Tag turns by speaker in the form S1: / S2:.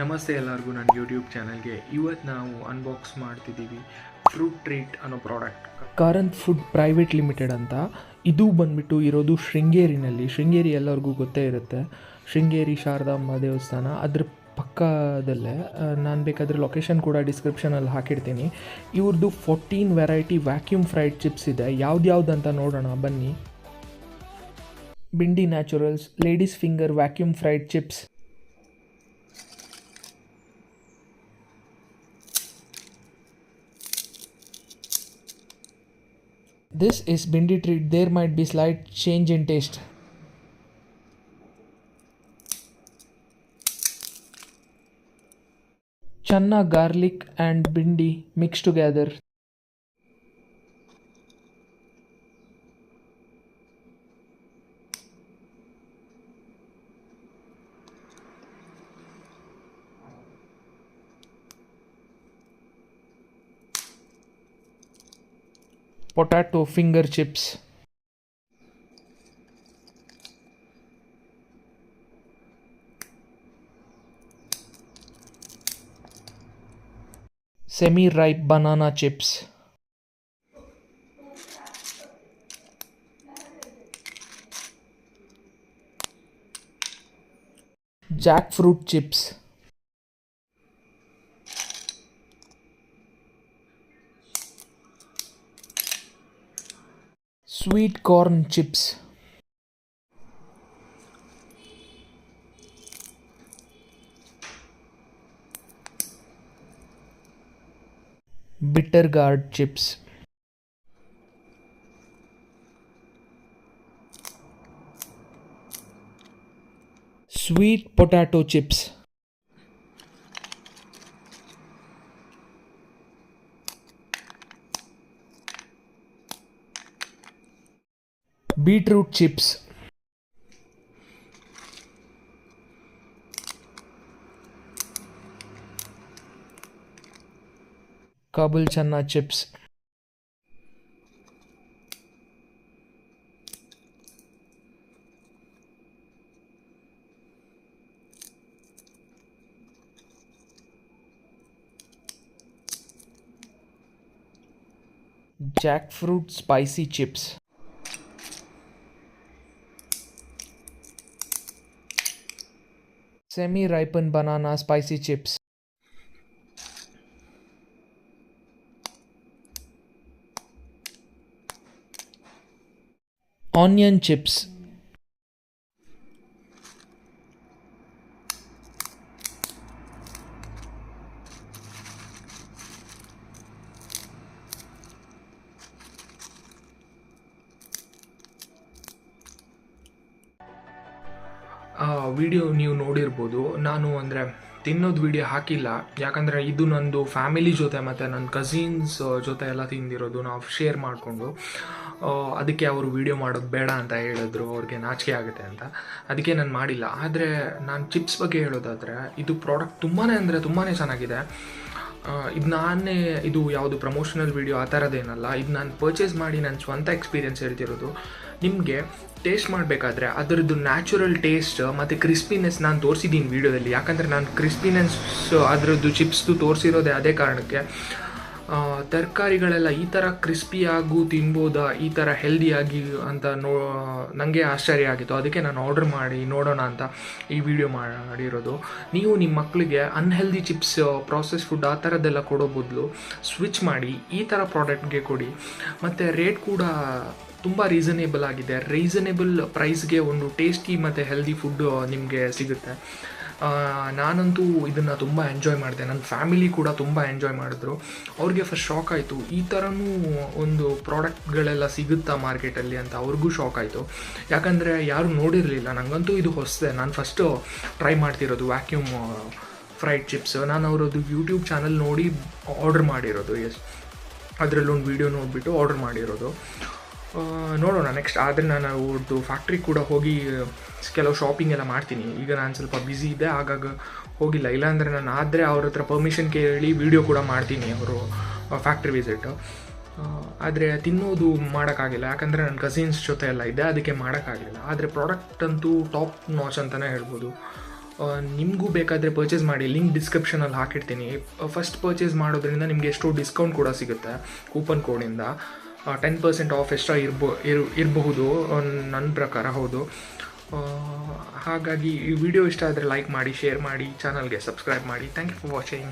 S1: ನಮಸ್ತೆ ಎಲ್ಲರಿಗೂ ನನ್ನ ಯೂಟ್ಯೂಬ್ ಚಾನಲ್ಗೆ. ಇವತ್ತು ನಾವು ಅನ್ಬಾಕ್ಸ್ ಮಾಡ್ತಿದ್ದೀವಿ ಫ್ರೂಟ್ ಟ್ರೀಟ್ ಅನ್ನೋ product
S2: Karanth food private limited ಅಂತ. ಇದು ಬಂದ್ಬಿಟ್ಟು ಇರೋದು ಶೃಂಗೇರಿನಲ್ಲಿ. ಶೃಂಗೇರಿ ಎಲ್ಲರಿಗೂ ಗೊತ್ತೇ ಇರುತ್ತೆ. ಶೃಂಗೇರಿ ಶಾರದಾಂಬ ದೇವಸ್ಥಾನ. ಅದ್ರ ಪಕ್ಕದಲ್ಲೇ ನಾನು ಬೇಕಾದರೆ ಲೊಕೇಶನ್ ಕೂಡ ಡಿಸ್ಕ್ರಿಪ್ಷನಲ್ಲಿ ಹಾಕಿರ್ತೀನಿ. ಇವ್ರದ್ದು fourteen variety vacuum fried chips ಇದೆ. ಯಾವ್ದು ಅಂತ ನೋಡೋಣ, ಬನ್ನಿ. Bindi naturals ladies finger vacuum fried chips This is Bindi treat. There might be slight change in taste. Channa garlic and bindi mixed together. Potato finger chips. Semi ripe banana chips. Jackfruit chips. Sweet corn chips. Bitter gourd chips. Sweet potato chips. beetroot chips. Kabul channa chips. Jackfruit spicy chips. Semi ripened banana spicy chips. Onion chips.
S1: Video ನೀವು ನೋಡಿರ್ಬೋದು. ನಾನು ಅಂದರೆ ತಿನ್ನೋದು video ಹಾಕಿಲ್ಲ. ಯಾಕಂದರೆ ಇದು ನಂದು family ಜೊತೆ ಮತ್ತು ನನ್ನ ಕಸಿನ್ಸ್ ಜೊತೆ ಎಲ್ಲ ತಿಂದಿರೋದು ನಾವು ಶೇರ್ ಮಾಡಿಕೊಂಡು. ಅದಕ್ಕೆ ಅವರು ವಿಡಿಯೋ ಮಾಡೋದು ಬೇಡ ಅಂತ ಹೇಳಿದ್ರು. ಅವ್ರಿಗೆ ನಾಚಿಕೆ ಆಗುತ್ತೆ ಅಂತ. ಅದಕ್ಕೆ ನಾನು ಮಾಡಿಲ್ಲ. ಆದರೆ ನಾನು ಚಿಪ್ಸ್ ಬಗ್ಗೆ ಹೇಳೋದಾದರೆ ಇದು ಪ್ರಾಡಕ್ಟ್ ತುಂಬಾ ಅಂದರೆ ತುಂಬಾ ಚೆನ್ನಾಗಿದೆ. ಇದು ನಾನೇ, ಇದು ಯಾವುದು ಪ್ರಮೋಷನಲ್ ವೀಡಿಯೋ ಆ ಥರದ್ದೇನಲ್ಲ ಇದು ನಾನು ಪರ್ಚೇಸ್ ಮಾಡಿ ನನ್ನ ಸ್ವಂತ ಎಕ್ಸ್ಪೀರಿಯೆನ್ಸ್ ಹೇಳ್ತಿರೋದು. ನಿಮಗೆ ಟೇಸ್ಟ್ ಮಾಡಬೇಕಾದ್ರೆ ಅದರದ್ದು ನ್ಯಾಚುರಲ್ ಟೇಸ್ಟ್ ಮತ್ತು ಕ್ರಿಸ್ಪಿನೆಸ್ ನಾನು ತೋರಿಸಿದ್ದೀನಿ ವೀಡಿಯೋದಲ್ಲಿ ಯಾಕಂದರೆ ನಾನು ಕ್ರಿಸ್ಪಿನೆಸ್ ಅದರದ್ದು ಚಿಪ್ಸ್ದು ತೋರಿಸಿರೋದೇ ಅದೇ ಕಾರಣಕ್ಕೆ. ತರಕಾರಿಗಳೆಲ್ಲ ಈ ಥರ ಕ್ರಿಸ್ಪಿಯಾಗೂ ತಿನ್ಬೋದಾ? ಈ ಥರ ಹೆಲ್ದಿಯಾಗಿ ಅಂತ ನೋ ನನಗೆ ಆಶ್ಚರ್ಯ ಆಗಿತ್ತು. ಅದಕ್ಕೆ ನಾನು ಆರ್ಡರ್ ಮಾಡಿ ನೋಡೋಣ ಅಂತ ಈ ವಿಡಿಯೋ ಮಾಡಿರೋದು. ನೀವು ನಿಮ್ಮ ಮಕ್ಕಳಿಗೆ ಅನ್ಹೆಲ್ದಿ ಚಿಪ್ಸ್ ಪ್ರಾಸೆಸ್ ಫುಡ್ ಆ ಥರದ್ದೆಲ್ಲ ಕೊಡೋ ಬದಲು ಸ್ವಿಚ್ ಮಾಡಿ ಈ ಥರ ಪ್ರಾಡಕ್ಟ್ಗೆ ಕೊಡಿ. ಮತ್ತು ರೇಟ್ ಕೂಡ ತುಂಬ ರೀಸನೇಬಲ್ ಆಗಿದೆ. ರೀಸನೇಬಲ್ ಪ್ರೈಸ್ಗೆ ಒಂದು ಟೇಸ್ಟಿ ಮತ್ತು ಹೆಲ್ದಿ ಫುಡ್ ನಿಮಗೆ ಸಿಗುತ್ತೆ. ನಾನಂತೂ ಇದನ್ನು ತುಂಬ ಎಂಜಾಯ್ ಮಾಡಿದೆ. ನನ್ನ ಫ್ಯಾಮಿಲಿ ಕೂಡ ತುಂಬ ಎಂಜಾಯ್ ಮಾಡಿದ್ರು. ಅವ್ರಿಗೆ ಫಸ್ಟ್ ಶಾಕ್ ಆಯಿತು. ಈ ಥರನೂ ಒಂದು ಪ್ರಾಡಕ್ಟ್ಗಳೆಲ್ಲ ಸಿಗುತ್ತಾ ಮಾರ್ಕೆಟಲ್ಲಿ ಅಂತ ಅವ್ರಿಗೂ ಶಾಕ್ ಆಯಿತು. ಯಾಕಂದರೆ ಯಾರೂ ನೋಡಿರಲಿಲ್ಲ. ನನಗಂತೂ ಇದು ಹೊಸದೆ. ನಾನು ಫಸ್ಟು ಟ್ರೈ ಮಾಡ್ತಿರೋದು ವ್ಯಾಕ್ಯೂಮ್ ಫ್ರೈಡ್ ಚಿಪ್ಸ್ ನಾನು ಅವರದ್ದು ಯೂಟ್ಯೂಬ್ ಚಾನಲ್ ನೋಡಿ ಆರ್ಡ್ರ್ ಮಾಡಿರೋದು. ಎಸ್ ಅದರಲ್ಲೊಂದು ವೀಡಿಯೋ ನೋಡಿಬಿಟ್ಟು ಆರ್ಡರ್ ಮಾಡಿರೋದು. ನೋಡೋಣ ನೆಕ್ಸ್ಟ್ ಆದರೆ ನಾನು ಅವ್ರದ್ದು ಫ್ಯಾಕ್ಟ್ರಿ ಕೂಡ ಹೋಗಿ, ಕೆಲವು ಶಾಪಿಂಗ್ ಎಲ್ಲ ಮಾಡ್ತೀನಿ. ಈಗ ನಾನು ಸ್ವಲ್ಪ ಬ್ಯುಸಿ ಇದ್ದೆ, ಆಗಾಗ ಹೋಗಿಲ್ಲ. ಇಲ್ಲಾಂದರೆ ನಾನು ಆದರೆ ಅವ್ರ ಹತ್ರ ಪರ್ಮಿಷನ್ ಕೇಳಿ ವೀಡಿಯೋ ಕೂಡ ಮಾಡ್ತೀನಿ ಅವರು ಫ್ಯಾಕ್ಟ್ರಿ ವಿಸಿಟ್ ಆದರೆ ತಿನ್ನೋದು ಮಾಡೋಕ್ಕಾಗಿಲ್ಲ. ಯಾಕಂದರೆ ನನ್ನ ಕಸಿನ್ಸ್ ಜೊತೆ ಎಲ್ಲ ಇದೆ ಅದಕ್ಕೆ ಮಾಡೋಕ್ಕಾಗಲಿಲ್ಲ. ಆದರೆ ಪ್ರಾಡಕ್ಟ್ ಅಂತೂ ಟಾಪ್ ನಾಚ್ ಅಂತಲೇ ಹೇಳ್ಬೋದು. ನಿಮಗೂ ಬೇಕಾದರೆ ಪರ್ಚೇಸ್ ಮಾಡಿ. ಲಿಂಕ್ ಡಿಸ್ಕ್ರಿಪ್ಷನಲ್ಲಿ ಹಾಕಿರ್ತೀನಿ. ಫಸ್ಟ್ ಪರ್ಚೇಸ್ ಮಾಡೋದ್ರಿಂದ ನಿಮಗೆ ಎಷ್ಟೋ ಡಿಸ್ಕೌಂಟ್ ಕೂಡ ಸಿಗುತ್ತೆ ಕೂಪನ್ ಕೋಡಿಂದ ಟೆನ್ ಪರ್ಸೆಂಟ್ ಆಫ್ ಎಕ್ಸ್ಟ್ರಾ ಇರ್ಬೋ, ಇರ್, ಇರಬಹುದು ನನ್ನ ಪ್ರಕಾರ, ಹೌದು. ಹಾಗಾಗಿ ಈ ವಿಡಿಯೋ ಇಷ್ಟ ಆದರೆ ಲೈಕ್ ಮಾಡಿ ಶೇರ್ ಮಾಡಿ ಚಾನಲ್ಗೆ ಸಬ್ಸ್ಕ್ರೈಬ್ ಮಾಡಿ. Thank you for watching